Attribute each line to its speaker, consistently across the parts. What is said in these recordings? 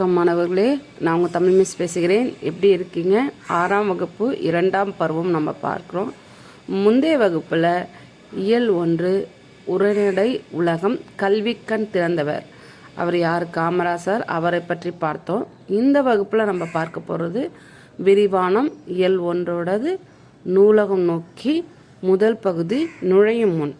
Speaker 1: வணக்கம் மாணவர்களே. நான் உங்கள் தமிழ் மிஸ் பேசுகிறேன். எப்படி இருக்கீங்க? ஆறாம் வகுப்பு இரண்டாம் பருவம் நம்ம பார்க்குறோம். முந்தைய வகுப்பில் இயல் ஒன்று உரைநடை உலகம் கல்விக்கண் திறந்தவர். அவர் யார்? காமராசர். அவரை பற்றி பார்த்தோம். இந்த வகுப்பில் நம்ம பார்க்க போகிறது விரிவானம் இயல் ஒன்றோடது நூலகம் நோக்கி முதல் பகுதி நுழையும் முன்.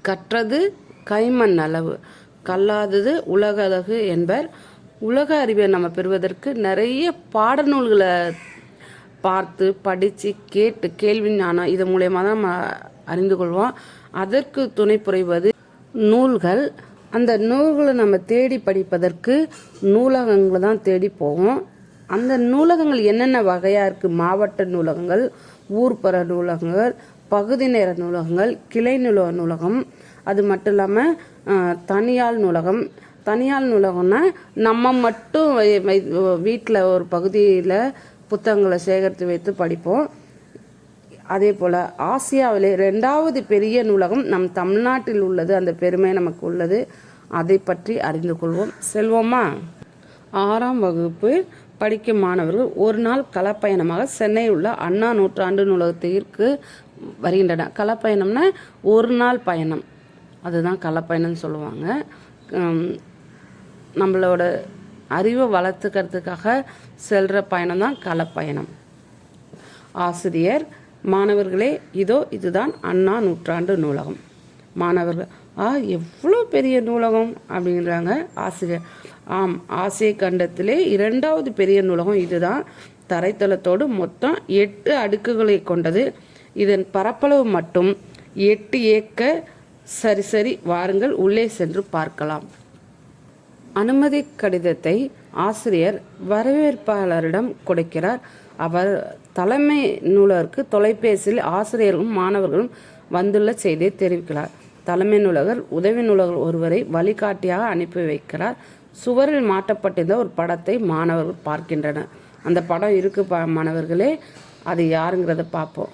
Speaker 1: கற்றது கைமண் அளவு. கல்லாதது உலக என்பர் உலக அறிவை நம்ம பெறுவதற்கு நிறைய பாடநூல்களை பார்த்து படித்து கேட்டு கேள்வி ஞானம் இது மூலயமா தான் நம்ம அறிந்து கொள்வோம். அதற்கு துணை புரிவது நூல்கள். அந்த நூல்களை நம்ம தேடி படிப்பதற்கு நூலகங்களை தான் தேடி போவோம். அந்த நூலகங்கள் என்னென்ன வகையாக இருக்குது மாவட்ட நூலகங்கள் ஊர்ப்புற நூலகங்கள் பகுதி நேர நூலகங்கள் கிளை நூலக நூலகம். அது மட்டும் இல்லாமல் தனியார் நூலகம். தனியார் நூலகம்னா நம்ம மட்டும் வீட்டில் ஒரு பகுதியில் புத்தகங்களை சேகரித்து வைத்து படிப்போம். அதே போல் ஆசியாவிலே ரெண்டாவது பெரிய நூலகம் நம் தமிழ்நாட்டில் உள்ளது அந்த பெருமை நமக்கு உள்ளது. அதை பற்றி அறிந்து கொள்வோம். செல்வோமா? ஆறாம் வகுப்பு படிக்கும் மாணவர்கள் ஒரு நாள் களப்பயணமாக சென்னை உள்ள அண்ணா நூற்றாண்டு நூலகத்திற்கு வருகின்றன களப்பயணம்னா ஒரு நாள் பயணம். அதுதான் களப்பயணம்னு சொல்லுவாங்க. நம்மளோட அறிவை வளர்த்துக்கிறதுக்காக செல்கிற பயணம் தான் களப்பயணம். ஆசிரியர் மாணவர்களே இதோ இதுதான் அண்ணா நூற்றாண்டு நூலகம். மாணவர்கள் ஆ எவ்வளோ பெரிய நூலகம்? அப்படிங்கிறாங்க ஆசிரியர். ஆம் ஆசிய கண்டத்திலே இரண்டாவது பெரிய நூலகம் இதுதான். தரைத்தளத்தோடு மொத்தம் எட்டு அடுக்குகளை கொண்டது. இதன் பரப்பளவு மட்டும் எட்டு ஏக்கர். சரி சரி வாருங்கள் உள்ளே சென்று பார்க்கலாம். அனுமதி கடிதத்தை ஆசிரியர் வரவேற்பாளரிடம் கொடுக்கிறார். அவர் தலைமை நூலகருக்கு தொலைபேசியில் ஆசிரியர்களும் மாணவர்களும் வந்துள்ள செய்தியை தெரிவிக்கிறார். தலைமை நூலகர் உதவி நூலகர் ஒருவரை வழிகாட்டியாக அனுப்பி வைக்கிறார். சுவரில் மாட்டப்பட்டிருந்த ஒரு படத்தை மாணவர்கள் பார்க்கின்றனர். அந்த படம் இருக்கு பா மாணவர்களே அது யாருங்கிறத பார்ப்போம்.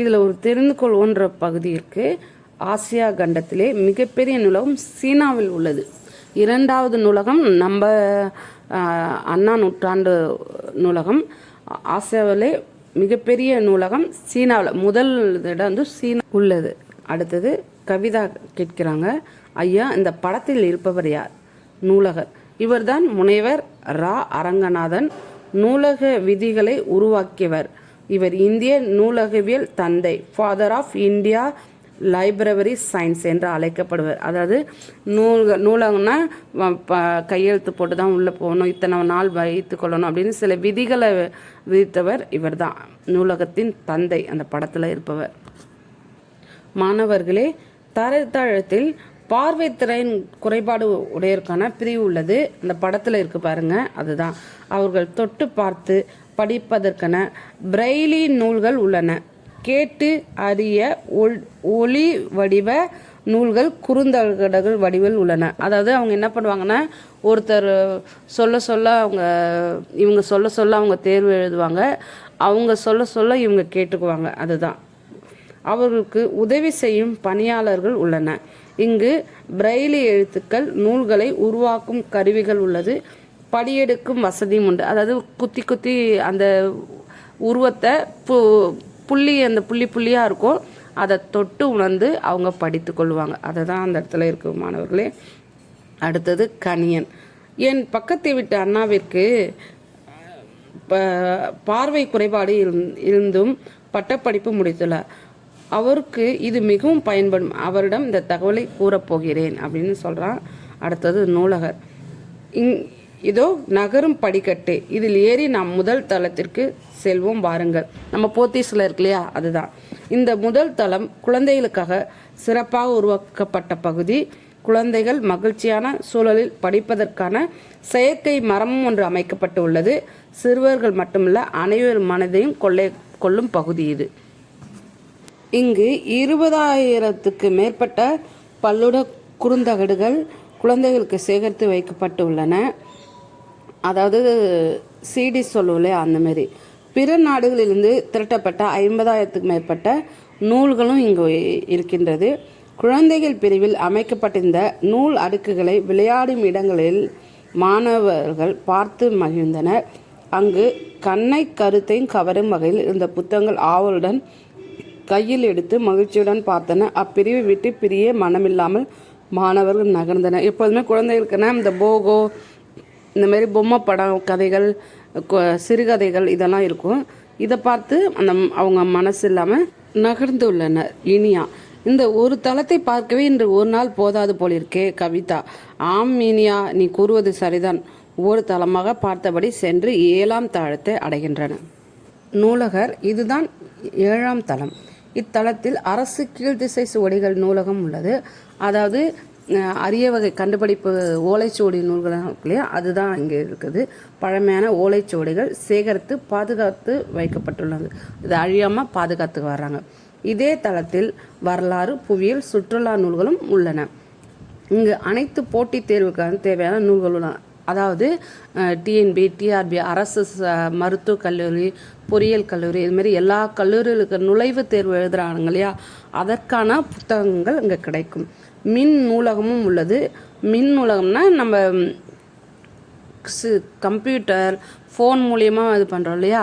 Speaker 1: இதில் ஒரு தெரிந்து கொள்வோன்ற பகுதி இருக்குது ஆசியா கண்டத்திலே மிகப்பெரிய நூலகம் சீனாவில் உள்ளது. இரண்டாவது நூலகம் நம்ம அண்ணா நூற்றாண்டு நூலகம். ஆசியாவிலே மிகப்பெரிய நூலகம் சீனாவில் முதல் இடம் வந்து சீனா உள்ளது. அடுத்தது கவிதா கேட்கிறாங்க ஐயா இந்த படத்தில் இருப்பவர் யார்? நூலகர். இவர்தான் முனைவர் ரா. அரங்கநாதன். நூலக விதிகளை உருவாக்கியவர். இவர் இந்திய நூலகவியல் தந்தை father of India library science என்று அழைக்கப்படுவர். அதாவது நூல்கள் நூலகம்னா கையெழுத்து போட்டு தான் உள்ளே போகணும். இத்தனை நாள் வைத்து கொள்ளணும் அப்படின்னு சில விதிகளை விதித்தவர் இவர்தான். நூலகத்தின் தந்தை அந்த படத்தில் இருப்பவர். மாணவர்களே தரத்தழத்தில் பார்வை திறன் குறைபாடு உடையருக்கான பிரிவு உள்ளது. அந்த படத்தில் இருக்கு பாருங்க அதுதான். அவர்கள் தொட்டு பார்த்து படிப்பதற்கான பிரெய்லி நூல்கள் உள்ளன. கேட்டு அறிய ஒள்- ஒளி வடிவ நூல்கள் குறுந்தகடுகள் வடிவில் உள்ளன. அதாவது அவங்க என்ன பண்ணுவாங்கன்னா ஒருத்தர் சொல்ல சொல்ல அவங்க இவங்க சொல்ல சொல்ல அவங்க தேர்வு எழுதுவாங்க. அவங்க சொல்ல சொல்ல இவங்க கேட்டுக்குவாங்க. அதுதான். அவர்களுக்கு உதவி செய்யும் பணியாளர்கள் உள்ளன. இங்கு பிரெய்லி எழுத்துக்கள் நூல்களை உருவாக்கும் கருவிகள் உள்ளது. படியெடுக்கும் வசதியும் உண்டு. அதாவது குத்தி குத்தி அந்த உருவத்தை புள்ளி அந்த புள்ளி புள்ளியாக இருக்கும். அதை தொட்டு உணர்ந்து அவங்க படித்து கொள்வாங்க. அதை தான் அந்த இடத்துல இருக்கு மாணவர்களே. அடுத்தது கணியன் என் பக்கத்தை விட்டு அண்ணாவிற்கு ப- பார்வை குறைபாடு இருந்தும் பட்டப்படிப்பு முடித்துள்ளார். அவருக்கு இது மிகவும் பயன்படும். அவரிடம் இந்த தகவலை கூறப்போகிறேன் அப்படின்னு சொல்கிறான் அடுத்தது நூலகர். இங் இதோ நகரும் படிக்கட்டு. இதில் ஏறி நாம் முதல் தளத்திற்கு செல்வோம் வாருங்கள். நம்ம போத்தீஸில் இருக்கு இல்லையா? அதுதான். இந்த முதல் தளம் குழந்தைகளுக்காக சிறப்பாக உருவாக்கப்பட்ட பகுதி. குழந்தைகள் மகிழ்ச்சியான சூழலில் படிப்பதற்கான செயற்கை மரமும் ஒன்று அமைக்கப்பட்டு உள்ளது. சிறுவர்கள் மட்டுமல்ல அனைவர் மனதையும் கொள்ளை கொள்ளும் பகுதி இது. இங்கு இருபதாயிரத்துக்கு மேற்பட்ட பல்லுட குறுந்தகடுகள் குழந்தைகளுக்கு சேகரித்து வைக்கப்பட்டு உள்ளன. அதாவது சிடி சொல்லுவோம்லே அந்தமாரி பிற நாடுகளிலிருந்து திரட்டப்பட்ட ஐம்பதாயிரத்துக்கு மேற்பட்ட நூல்களும் இங்கு இருக்கின்றது. குழந்தைகள் பிரிவில் அமைக்கப்பட்டிருந்த நூல் அடுக்குகளை விளையாடும் இடங்களில் மாணவர்கள் பார்த்து மகிழ்ந்தனர். அங்கு கண்ணை கருத்தையும் கவரும் வகையில் இருந்த புத்தகங்கள் ஆவலுடன் கையில் எடுத்து மகிழ்ச்சியுடன் பார்த்தன. அப்பிரிவை விட்டு பிரிய மனமில்லாமல் மாணவர்கள் நகர்ந்தனர். எப்போதுமே குழந்தைகளுக்குன்னா இந்த போகோ இந்த மாதிரி பொம்மை படம் கதைகள் கொ- சிறுகதைகள் இதெல்லாம் இருக்கும். இதை பார்த்து அந்த அவங்க மனசு இல்லாமல் நகர்ந்துள்ளனர். இனியா இந்த ஒரு தளத்தை பார்க்கவே இன்று ஒரு நாள் போதாது போலிருக்கே கவிதா. ஆம் இனியா நீ கூறுவது சரிதான். ஒரு தளமாக பார்த்தபடி சென்று ஏழாம் தளத்தை அடைகின்றன. நூலகர் இதுதான் ஏழாம் தளம். இத்தலத்தில் அரசு கீழ்திசை சுவடிகள் நூலகம் உள்ளது. அதாவது அரிய வகை கண்டுபிடிப்பு ஓலைச்சுவடி நூல்கள் இல்லையா அதுதான் இங்கே இருக்குது. பழமையான ஓலைச்சுவடிகள் சேகரித்து பாதுகாத்து வைக்கப்பட்டுள்ளது. இது அழியாமல் பாதுகாத்து வர்றாங்க. இதே தளத்தில் வரலாறு புவியியல் சுற்றுலா நூல்களும் உள்ளன. இங்கு அனைத்து போட்டித் தேர்வுக்கான தேவையான நூல்கள் உள்ளன அதாவது டிஎன்பி டிஆர்பி அரசு மருத்துவக் கல்லூரி பொறியியல் கல்லூரி இது மாதிரி எல்லா கல்லூரிகளுக்கு நுழைவுத் தேர்வு எழுதுகிறாங்க இல்லையா? அதற்கான புத்தகங்கள் இங்கே கிடைக்கும். மின் நூலகமும் உள்ளது. மின் நூலகம்னா நம்ம கம்ப்யூட்டர் ஃபோன் மூலியமாக இது பண்ணுறோம் இல்லையா?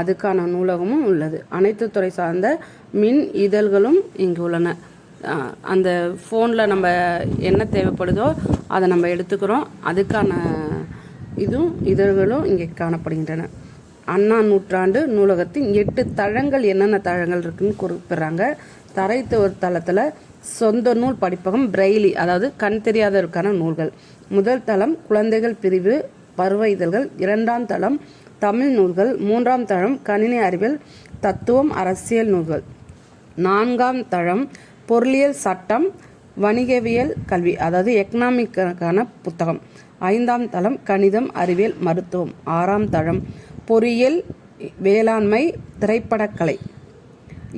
Speaker 1: அதுக்கான நூலகமும் உள்ளது. அனைத்து துறை சார்ந்த மின் இதழ்களும் இங்கு உள்ளன. அந்த ஃபோனில் நம்ம என்ன தேவைப்படுதோ அதை நம்ம எடுத்துக்கிறோம். அதுக்கான இதுவும் இதழ்களும் இங்கே காணப்படுகின்றன. அண்ணா நூற்றாண்டு நூலகத்தின் எட்டு தளங்கள் என்னென்ன தளங்கள் இருக்குன்னு குறிப்பிட்றாங்க. தரைத்த ஒரு தளத்தில் சொந்த நூல் படிப்பகம் பிரெய்லி அதாவது கண் தெரியாதவருக்கான நூல்கள். முதல் தளம் குழந்தைகள் பிரிவு பருவ இதழ்கள். இரண்டாம் தளம் தமிழ் நூல்கள். மூன்றாம் தளம் கணினி அறிவியல் தத்துவம் அரசியல் நூல்கள். நான்காம் தளம் பொருளியல் சட்டம் வணிகவியல் கல்வி அதாவது எக்கனாமிக்கான புத்தகம். ஐந்தாம் தளம் கணிதம் அறிவியல் மருத்துவம். ஆறாம் தளம் பொறியியல் வேளாண்மை திரைப்படக்கலை.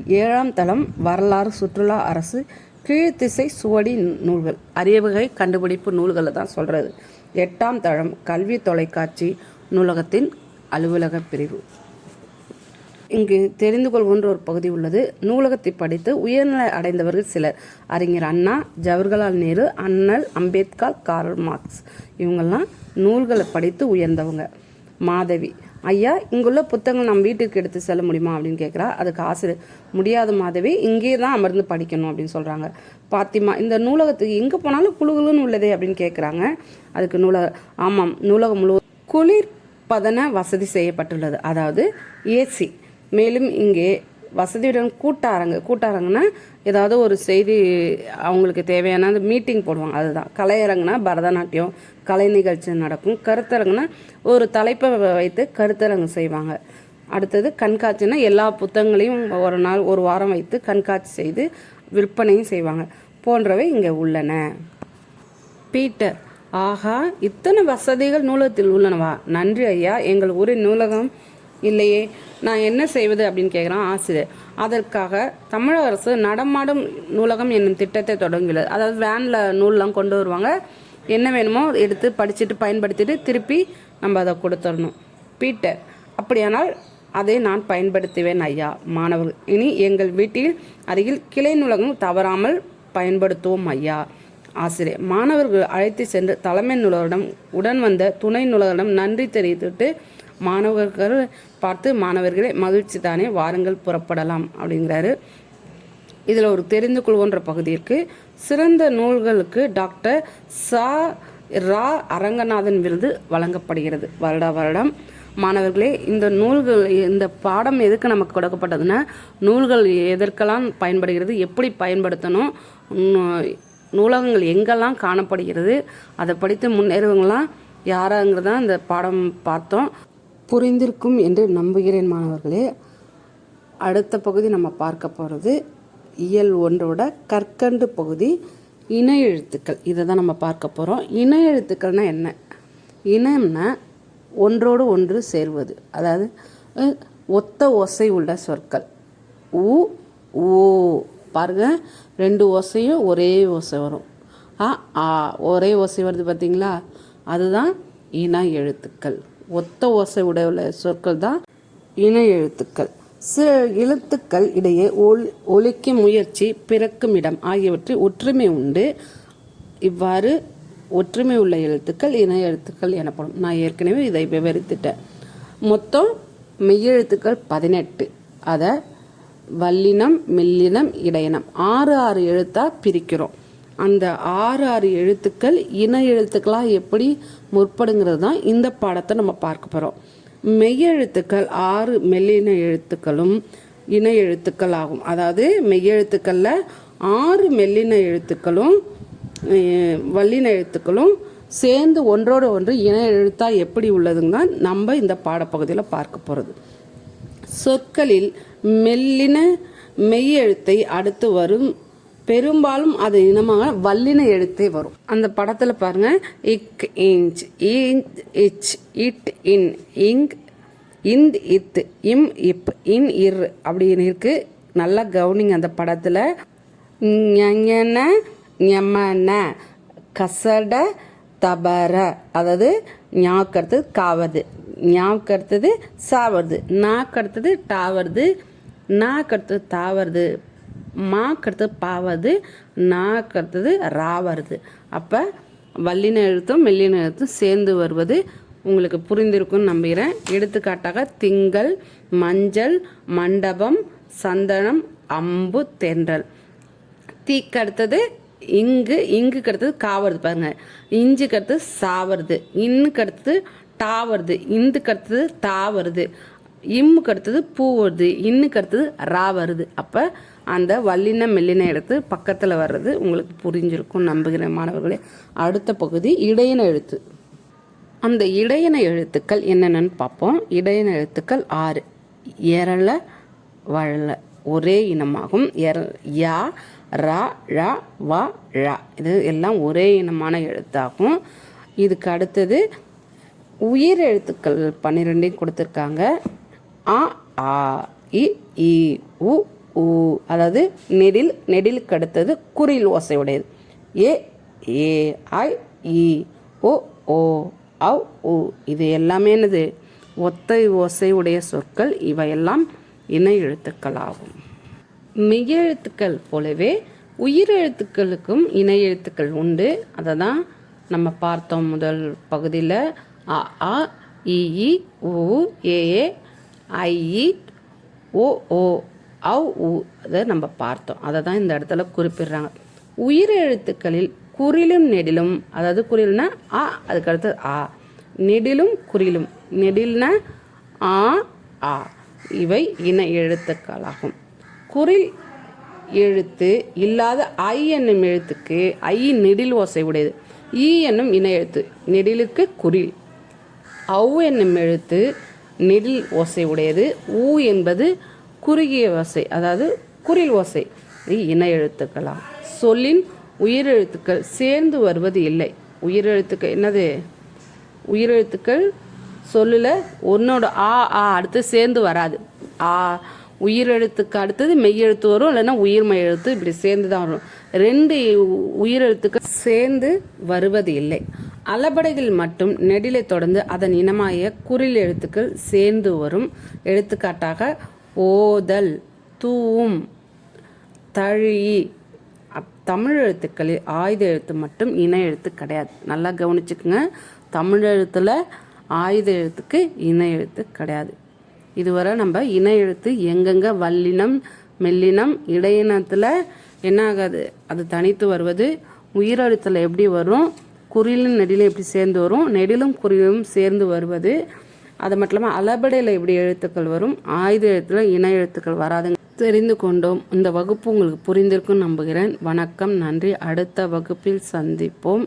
Speaker 1: ஏழாம் தளம் வரலாறு சுற்றுலா அரசு. கீழ்த்திசை சுவடி நூல்கள். அரிய வகை கண்டுபிடிப்பு நூல்களை தான் சொல்கிறது எட்டாம் தளம் கல்வி தொலைக்காட்சி நூலகத்தின் அலுவலக பிரிவு. இங்கு தெரிந்து கொள்கின்ற ஒரு பகுதி உள்ளது. நூலகத்தை படித்து உயர்நிலை அடைந்தவர்கள் சிலர். அறிஞர் அண்ணா ஜவஹர்லால் நேரு அண்ணல் அம்பேத்கர் கார்ல் மார்க்ஸ். இவங்கெல்லாம் நூல்களை படித்து உயர்ந்தவங்க. மாதவி ஐயா இங்குள்ள புத்தகங்கள் நம்ம வீட்டுக்கு எடுத்து செல்ல முடியுமா அப்படின்னு கேட்குறா அதுக்கு ஆசிரியர் முடியாத மாதவி இங்கே தான் அமர்ந்து படிக்கணும் அப்படின்னு சொல்கிறாங்க பாத்திமா இந்த நூலகத்துக்கு எங்கே போனாலும் குழுகுலுன்னு உள்ளதே அப்படின்னு கேட்குறாங்க அதுக்கு நூலக ஆமாம் நூலகம் முழுவதும் குளிர்பதன வசதி செய்யப்பட்டுள்ளது. அதாவது ஏசி. மேலும் இங்கே வசதியுடன் கூட்டாரங்கு. கூட்டாரங்கன்னா ஏதாவது ஒரு செய்தி அவங்களுக்கு தேவையான மீட்டிங் போடுவாங்க. அதுதான். கலையரங்குனா பரதநாட்டியம் கலை நிகழ்ச்சி நடக்கும். கருத்தரங்குனா ஒரு தலைப்பை வைத்து கருத்தரங்கு செய்வாங்க. அடுத்தது கண்காட்சினா எல்லா புத்தகங்களையும் ஒரு நாள் ஒரு வாரம் வைத்து கண்காட்சி செய்து விற்பனையும் செய்வாங்க. போன்றவை இங்கே உள்ளன. பீட்டர் ஆஹா இத்தனை வசதிகள் நூலகத்தில் உள்ளனவா? நன்றி ஐயா. எங்கள் ஊரின் நூலகம் இல்லையே நான் என்ன செய்வது அப்படின்னு கேட்குறான் ஆசிரியர். அதற்காக தமிழக அரசு நடமாடும் நூலகம் என்னும் திட்டத்தை தொடங்கியுள்ளது. அதாவது வேனில் நூல்லாம் கொண்டு வருவாங்க. என்ன வேணுமோ எடுத்து படிச்சுட்டு பயன்படுத்திட்டு திருப்பி நம்ம அதை கொடுத்துடணும். பீட்டர் அப்படியானால் அதை நான் பயன்படுத்துவேன் ஐயா மாணவர்கள். இனி எங்கள் வீட்டில் அருகில் கிளை நூலகம் தவறாமல் பயன்படுத்துவோம் ஐயா ஆசிரியர். மாணவர்கள் அழைத்து சென்று தலைமை நூலகரிடம் உடன் வந்த துணை நூலகரிடம் நன்றி தெரிவித்துட்டு மாணவர்கள் பார்த்து மாணவர்களே மகிழ்ச்சி தானே வாருங்கள் புறப்படலாம் அப்படிங்கிறாரு. இதில் ஒரு தெரிந்து கொள்வோன்ற பகுதி இருக்குது சிறந்த நூல்களுக்கு டாக்டர் சா ரா அரங்கநாதன் விருது வழங்கப்படுகிறது. வருடா வருடம். மாணவர்களே இந்த நூல்கள் இந்த பாடம் எதுக்கு நமக்கு கொடுக்கப்பட்டதுன்னா நூல்கள் எதற்கெல்லாம் பயன்படுகிறது எப்படி பயன்படுத்தணும் நூலகங்கள் எங்கெல்லாம் காணப்படுகிறது அதை படித்து முன்னேறுவங்களாம் தான் இந்த பாடம் பார்த்தோம். புரிந்திருக்கும் என்று நம்புகிறேன் மாணவர்களே. அடுத்த பகுதி நம்ம பார்க்க போகிறது இயல் ஒன்றோட கற்கண்டு பகுதி இன எழுத்துக்கள். இதை தான் நம்ம பார்க்க போகிறோம் இன எழுத்துக்கள்னால் என்ன? இனம்னா ஒன்றோடு ஒன்று சேர்வது. அதாவது ஒத்த ஓசை உள்ள சொற்கள். உ ஓ. பாருங்க ரெண்டு ஓசையும் ஒரே ஓசை வரும். ஆ ஆ. ஒரே ஓசை வருது பார்த்தீங்களா அதுதான் இன எழுத்துக்கள். ஒத்த ஓசை உடைய சொற்கள் தான் இணை எழுத்துக்கள். சில எழுத்துக்கள் இடையே ஒல் ஒலிக்கும் முயற்சி பிறக்கும் இடம் ஆகியவற்றில் ஒற்றுமை உண்டு. இவ்வாறு ஒற்றுமை உள்ள எழுத்துக்கள் இணை எழுத்துக்கள் எனப்படும். நான் ஏற்கனவே இதை விவரித்துட்டேன். மொத்தம் மெய்யெழுத்துக்கள் பதினெட்டு. அதை வல்லினம் மெல்லினம் இடையினம் ஆறு ஆறு எழுத்தாக பிரிக்கிறோம். அந்த ஆறு ஆறு எழுத்துக்கள் இன எழுத்துக்களாக எப்படி முற்படுங்கிறது தான் இந்த பாடத்தை நம்ம பார்க்க போகிறோம் மெய்யெழுத்துக்கள் ஆறு மெல்லின எழுத்துக்களும் இன எழுத்துக்கள் ஆகும். அதாவது மெய்யெழுத்துக்களில் ஆறு மெல்லின எழுத்துக்களும் வல்லின எழுத்துக்களும் சேர்ந்து ஒன்றோடு ஒன்று இன எழுத்தாக எப்படி உள்ளதுங்க நம்ம இந்த பாடப்பகுதியில் பார்க்க போகிறது சொற்களில் மெல்லின மெய் எழுத்தை அடுத்து வரும் பெரும்பாலும் அது இனமாக வல்லின எழுத்தே வரும். அந்த படத்தில் பாருங்க இக் இன்ச் இன்ச் இச் இட் இன் இங் இந்த் இத் இம் இப் இன் இர் அப்படின்னு இருக்கு. நல்லா கவனிங்க அந்த படத்தில். ஞஞன ஞமன கசட தபர அதாவது ஞாக்கடுத்தது காவது. ஞாக்கடுத்தது சாவது. நாக்கடுத்தது டாவருது நாக்கடுத்தது தாவருது மாக்கடுத்தது பாவது ரா வருது. அப்போ வல்லின எழுத்தும் மெல்லின எழுத்தும் சேர்ந்து வருவது உங்களுக்கு புரிந்திருக்கும்னு நம்புகிறேன். எடுத்துக்காட்டாக திங்கள் மஞ்சள் மண்டபம் சந்தனம் அம்பு தென்றல். தீக்கு அடுத்தது இங்கு இங்குக்கு அடுத்தது காவருது பாருங்க. இஞ்சுக்கு அடுத்தது சாவருது இன்னுக்கு அடுத்தது டா வருது. இந்துக்கு அடுத்தது தா வருது. இம்முக்கு அடுத்தது பூ வருது. இன்னுக்கு அடுத்தது ரா வருது. அப்போ அந்த வல்லின மெல்லின எடுத்து பக்கத்தில் வர்றது உங்களுக்கு புரிஞ்சிருக்கும் நம்புகிற மாணவர்களே. அடுத்த பகுதி இடையின எழுத்து. அந்த இடையின எழுத்துக்கள் என்னென்னு பார்ப்போம். இடையின எழுத்துக்கள் ஆறு. எரள வழல ஒரே இனமாகும். எர யா ரா ழ வ ழ. இது எல்லாம் ஒரே இனமான எழுத்தாகும். இதுக்கு அடுத்தது உயிர் எழுத்துக்கள் பன்னிரெண்டையும் கொடுத்துருக்காங்க. ஆ ஆ இ உ ஊ அதாவது நெடில் நெடிலுக்கு அடுத்தது குறில் ஓசை உடையது ஏ ஏ ஐ இ ஓ ஓ அவ் உ. இது எல்லாமே என்னது? ஒத்தை ஓசையுடைய சொற்கள். இவையெல்லாம் இணை எழுத்துக்கள் ஆகும். மெய்யெழுத்துக்கள் போலவே உயிரெழுத்துக்களுக்கும் இணை எழுத்துக்கள் உண்டு. அதை தான் நம்ம பார்த்தோம் முதல் பகுதியில். அ ஆ இஇ உ ஏ ஐஇ ஓ ஓ. அவ் உ அதை நம்ம பார்த்தோம். அதை தான் இந்த இடத்துல குறிப்பிடுறாங்க. உயிரெழுத்துக்களில் குறிலும் நெடிலும் அதாவது குறில்னா ஆ அதுக்கு அடுத்தது ஆ நெடிலும் குறிலும். நெடில்னா ஆ ஆ. இவை இன எழுத்துக்களாகும். குறில் எழுத்து இல்லாத ஐ என்னும் எழுத்துக்கு ஐ நெடில் ஓசை உடையது. ஈ என்னும் இன எழுத்து நெடிலுக்கு குறில். அவ் என்னும் எழுத்து நெடில் ஓசை உடையது. ஊ என்பது குறுகிய ஓசை அதாவது குறில் ஓசை. இன எழுத்துக்களாம் சொல்லின் உயிரெழுத்துக்கள் சேர்ந்து வருவது இல்லை. உயிரெழுத்துக்கள் என்னது? உயிரெழுத்துக்கள் சொல்லில் ஒன்னோட ஆ ஆ அடுத்து சேர்ந்து வராது. ஆ உயிரெழுத்துக்கு அடுத்தது மெய்யெழுத்து வரும் இல்லைன்னா உயிர்மெய் எழுத்து இப்படி சேர்ந்து தான் வரும். ரெண்டு உயிரெழுத்துக்கள் சேர்ந்து வருவது இல்லை. அளபடைகள் மட்டும் நெடிலை தொடர்ந்து அதன் இனமாய குறில் எழுத்துக்கள் சேர்ந்து வரும். எடுத்துக்காட்டாக ஓதல் தூவும் தழி. அப் தமிழ் எழுத்துக்களில் ஆயுத எழுத்து மட்டும் இணை எழுத்து கிடையாது. நல்லா கவனிச்சுக்கோங்க. தமிழ் எழுத்தில் ஆயுத எழுத்துக்கு இணை எழுத்து கிடையாது. இதுவரை நம்ம இணை எழுத்து எங்கெங்கே வல்லினம் மெல்லினம் இடையினத்தில் என்ன ஆகாது? அது தனித்து வருவது. உயிரெழுத்தில் எப்படி வரும்? குறிலும் நெடிலும் எப்படி சேர்ந்து வரும்? நெடிலும் குறிலும் சேர்ந்து வருவது. அது மட்டும் இல்லாமல் அளபடையில் எப்படி எழுத்துக்கள் வரும்? ஆயுத எழுத்தில் இன எழுத்துக்கள் வராதுங்க. தெரிந்து கொண்டோம். இந்த வகுப்பு உங்களுக்கு புரிந்திருக்கும் நம்புகிறேன். வணக்கம் நன்றி. அடுத்த வகுப்பில் சந்திப்போம்.